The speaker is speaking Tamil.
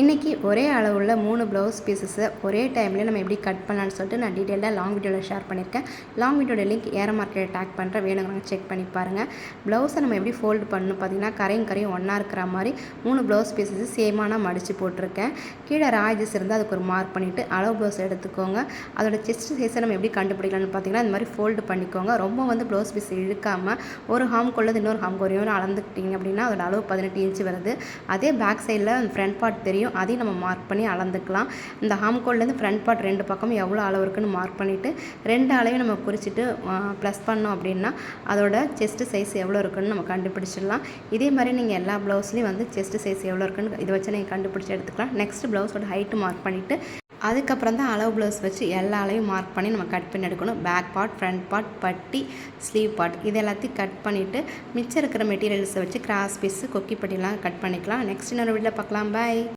இன்றைக்கி ஒரே அளவுள்ள மூணு ப்ளவுஸ் பீசஸை ஒரே டைமில் நம்ம எப்படி கட் பண்ணலான்னு சொல்லிட்டு நான் டீட்டெயிலாக லாங் வீடியோவில் ஷேர் பண்ணியிருக்கேன். லாங் வீடியோட லிங்க் ஏற மார்க்கெட் டேக் பண்ணுற வேணுங்கிறவங்க செக் பண்ணி பாருங்கள் ப்ளவுஸை நம்ம எப்படி ஃபோல்டு பண்ணணும்? பார்த்தீங்கன்னா கரையும் கரையும் ஒன்றா இருக்கிற மாதிரி மூணு ப்ளவுஸ் பீசஸ் சேமான மடித்து போட்டிருக்கேன். கீழே ராய்ஜஸ் இருந்தால் அதுக்கு ஒரு மார்க் பண்ணிவிட்டு அளவு ப்ளவுஸ் எடுத்துக்கோங்க. அதோட செஸ்ட் சைஸை நம்ம எப்படி கண்டுபிடிக்கலாம்னு பார்த்தீங்கன்னா இந்த மாதிரி ஃபோல்டு பண்ணிக்கோங்க. ரொம்ப வந்து ப்ளவுஸ் பீஸ் இழுக்காமல் ஒரு ஹாம் கொள்ளது இன்னொரு ஹாம் குறையும் அளந்துக்கிட்டிங்க அப்படின்னா அதோட அளவு பதினெட்டு இன்ச்சு வருது. அதே பேக் சைடில் ஃப்ரண்ட் பார்ட் தெரியும். அதையும் நம்ம மார்க் பண்ணி அளந்துக்கலாம். இந்த ஹாம்கோல்லேருந்து ஃப்ரண்ட் பார்ட் ரெண்டு பக்கமும் எவ்வளோ அளவு இருக்குன்னு மார்க் பண்ணிவிட்டு ரெண்டு அளவையும் நம்ம குறிச்சிட்டு ப்ளஸ் பண்ணோம் அப்படின்னா அதோட செஸ்ட்டு சைஸ் எவ்வளோ இருக்குன்னு நம்ம கண்டுபிடிச்சிடலாம். இதே மாதிரி நீங்கள் எல்லா ப்ளவுஸ்லேயும் வந்து செஸ்ட்டு சைஸ் எவ்வளோ இருக்குன்னு இதை வச்சு நீங்கள் கண்டுபிடிச்சி எடுத்துக்கலாம். நெக்ஸ்ட் ப்ளவுஸோட ஹைட்டு மார்க் பண்ணிவிட்டு அதுக்கப்புறம் தான் அளவு ப்ளவுஸ் வச்சு எல்லா அளவையும் மார்க் பண்ணி நம்ம கட் பண்ணி எடுக்கணும். பேக் பார்ட் ஃப்ரண்ட் பார்ட் பட்டி ஸ்லீவ் பார்ட் இது எல்லாத்தையும் கட் பண்ணிவிட்டு மிச்சம் இருக்கிற மெட்டீரியல்ஸை வச்சு கிராஸ் பீஸு கொக்கி பட்டிலாம் கட் பண்ணிக்கலாம். நெக்ஸ்ட் இன்னொரு வீட்டில் பார்க்கலாம். பாய்